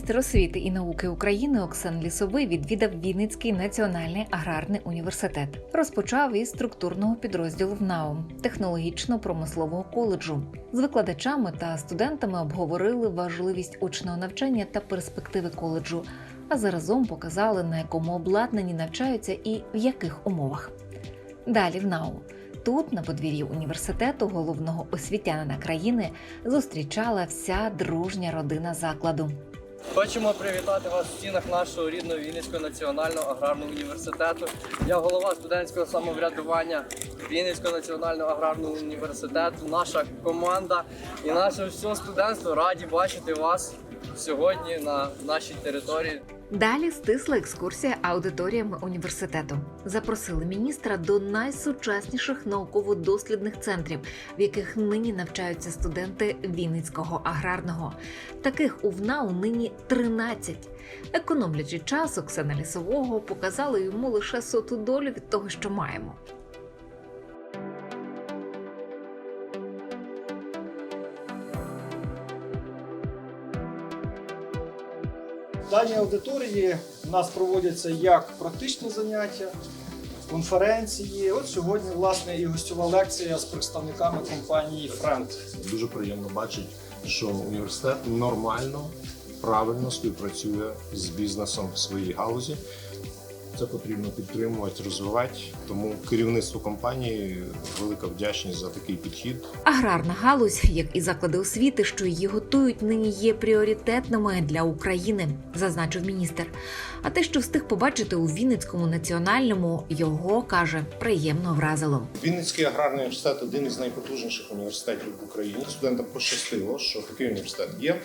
Міністр освіти і науки України Оксан Лісовий відвідав Вінницький національний аграрний університет. Розпочав із структурного підрозділу ВНАУ технологічно-промислового коледжу. З викладачами та студентами обговорили важливість очного навчання та перспективи коледжу, а заразом показали, на якому обладнанні навчаються і в яких умовах. Далі в НАУ. Тут, на подвір'ї університету, головного освітянина країни, зустрічала вся дружня родина закладу. Хочемо привітати вас в стінах нашого рідного Вінницького національного аграрного університету. Я голова студентського самоврядування Вінницького національного аграрного університету. Наша команда і наше все студентство раді бачити вас сьогодні на нашій території. Далі стисла екскурсія аудиторіями університету. Запросили міністра до найсучасніших науково-дослідних центрів, в яких нині навчаються студенти Вінницького аграрного. Таких у ВНАУ нині 13. Економлячи час, Оксана Лісового показали йому лише соту долю від того, що маємо. В даній аудиторії у нас проводяться як практичні заняття, конференції. От сьогодні, власне, і гостьова лекція з представниками компанії Френд. Дуже приємно бачити, що університет нормально, правильно співпрацює з бізнесом в своїй галузі. Це потрібно підтримувати, розвивати. Тому керівництву компанії велика вдячність за такий підхід. Аграрна галузь, як і заклади освіти, що її готують, нині є пріоритетними для України, зазначив міністр. А те, що встиг побачити у Вінницькому національному, його каже, приємно вразило. Вінницький аграрний університет один із найпотужніших університетів в Україні. Студентам пощастило, що такий університет є.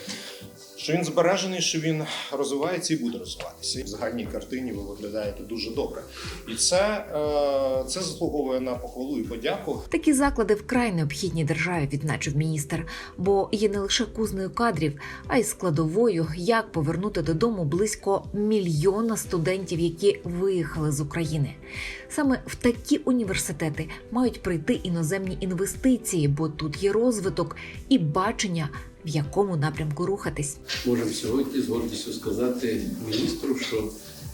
Що він збережений, що він розвивається і буде розвиватися. В загальній картині ви виглядаєте дуже добре. І це, е, це заслуговує на похвалу і подяку. Такі заклади вкрай необхідні державі, відзначив міністр, бо є не лише кузнею кадрів, а й складовою, як повернути додому близько мільйона студентів, які виїхали з України. Саме в такі університети мають прийти іноземні інвестиції, бо тут є розвиток і бачення, в якому напрямку рухатись. Можемо сьогодні з гордістю сказати міністру, що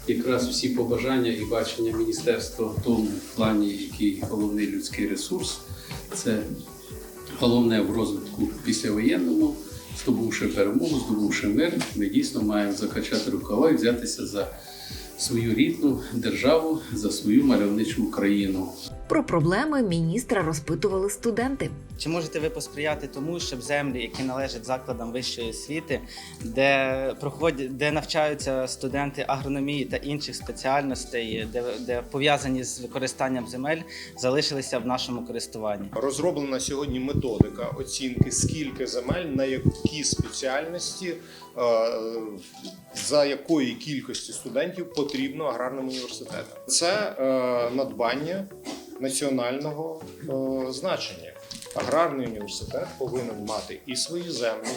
якраз всі побажання і бачення міністерства в тому плані, який головний людський ресурс, це головне в розвитку післявоєнному, здобувши перемогу, здобувши мир, ми дійсно маємо закачати рукава і взятися за свою рідну державу, за свою мальовничу Україну. Про проблеми міністра розпитували студенти. Чи можете ви посприяти тому, щоб землі, які належать закладам вищої освіти, де проходять, де навчаються студенти агрономії та інших спеціальностей, де, де пов'язані з використанням земель, залишилися в нашому користуванні? Розроблена сьогодні методика оцінки, скільки земель, на які спеціальності, е, за якої кількості студентів потрібно аграрним університетам. Це е, надбання національного е, значення. Аграрний університет повинен мати і свої землі,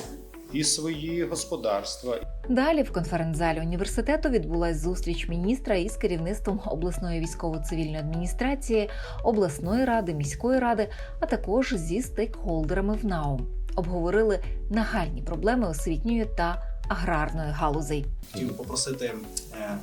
і свої господарства, Далі в конференц-залі університету відбулась зустріч міністра із керівництвом обласної військово-цивільної адміністрації, обласної ради, міської ради, а також зі стейкхолдерами в НАУ. Обговорили нагальні проблеми освітньої та аграрної галузей. хотів попросити, е,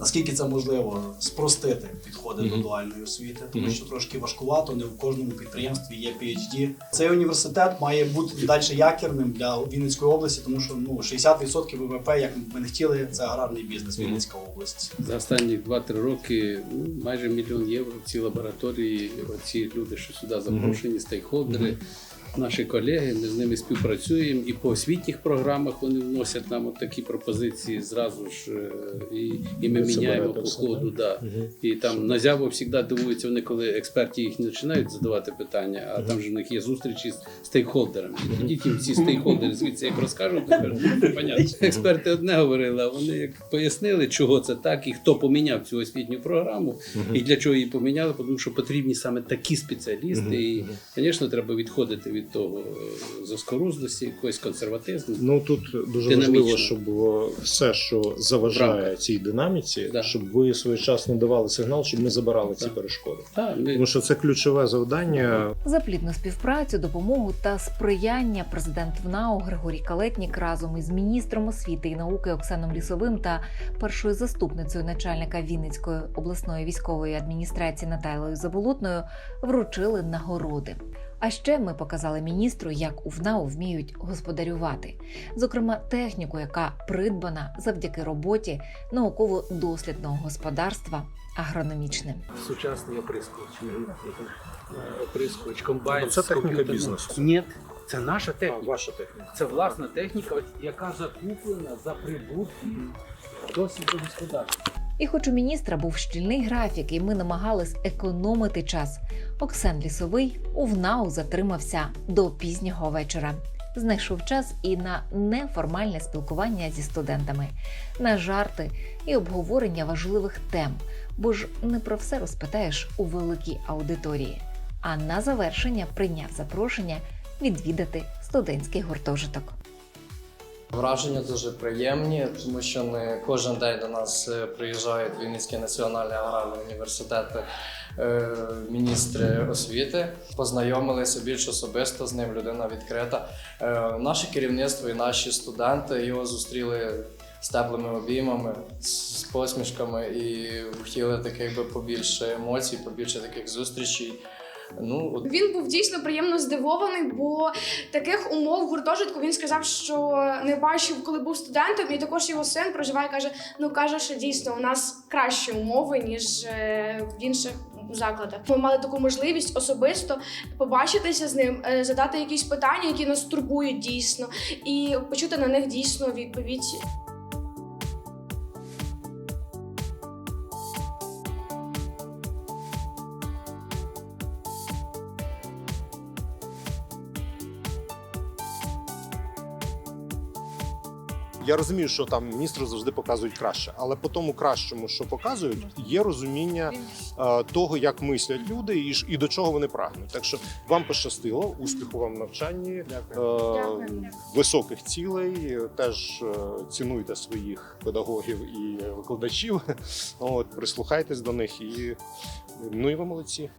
наскільки це можливо, спростити підходи до дуальної освіти, тому що трошки важкувато, не в кожному підприємстві є PhD. Цей університет має бути далі якірним для Вінницької області, тому що ну 60% ВВП, як ми не хотіли, це аграрний бізнес Мгм. Вінницька область. За останні 2-3 роки ну, майже мільйон євро в ці лабораторії. Ці люди, що сюди запрошені, стейкхолдери, наші колеги. Ми з ними співпрацюємо і по освітніх програмах вони вносять нам от такі пропозиції зразу ж, е, і, і ми Це міняємо по ходу. Да. І там на зяву завжди дивуються вони, коли експерти їх не починають задавати питання, а там ж у них є зустрічі з стейкхолдерами. І тоді ті всі стейкхолдери звідси як розкажуть, тепер понятно. Експерти одне говорили, а вони як пояснили, чого це так і хто поміняв цю освітню програму, і для чого її поміняли, тому що потрібні саме такі спеціалісти. І, звісно, треба відходити від від того е, заскоруздості, якоїсь консерватизму. Ну тут дуже Динамічно. важливо, щоб е, все, що заважає рамках. цій динаміці, Да. щоб ви своєчасно давали сигнал, щоб ми забирали ці перешкоди. Ми Тому що це ключове завдання. За плідну співпрацю, допомогу та сприяння президент ВНАУ Григорій Калетнік разом із міністром освіти і науки Оксаном Лісовим та першою заступницею начальника Вінницької обласної військової адміністрації Натайлою Заболотною вручили нагороди. А ще ми показали міністру, як у ВНАУ вміють господарювати, зокрема техніку, яка придбана завдяки роботі науково-дослідного господарства агрономічним. сучасний оприскувач. Оприскувач, комбайн. Це техніка бізнесу. Ні, це наша техніка. ваша техніка. Це власна техніка, яка закуплена за прибутки досвіду господарства. І хоч у міністра був щільний графік, і ми намагались економити час, Оксан Лісовий у ВНАУ затримався до пізнього вечора. Знайшов час і на неформальне спілкування зі студентами, на жарти і обговорення важливих тем, бо ж не про все розпитаєш у великій аудиторії. А на завершення прийняв запрошення відвідати студентський гуртожиток. Враження дуже приємні, тому що не кожен день до нас е, приїжджають Вінницький національний аграрний університет, е, міністри освіти. Познайомилися більш особисто з ним. Людина відкрита. Е, Наше керівництво і наші студенти його зустріли з теплими обіймами, з посмішками і хотіли таких би побільше емоцій, побільше таких зустрічей. Ну, Він був дійсно приємно здивований, бо таких умов в гуртожитку він сказав, що не бачив, коли був студентом, і також його син проживає. каже: ну каже, що дійсно у нас кращі умови ніж е, в інших. Закладах ми мали таку можливість особисто побачитися з ним, е, задати якісь питання, які нас турбують дійсно, і почути на них дійсно відповідь. Я розумію, що там міністри завжди показують краще, але по тому кращому, що показують, є розуміння е, того, як мислять люди і, і до чого вони прагнуть. Так що вам пощастило, успіху вам в навчанні, е, високих цілей. Теж е, цінуйте своїх педагогів і викладачів. От прислухайтесь до них і ну і ви молодці.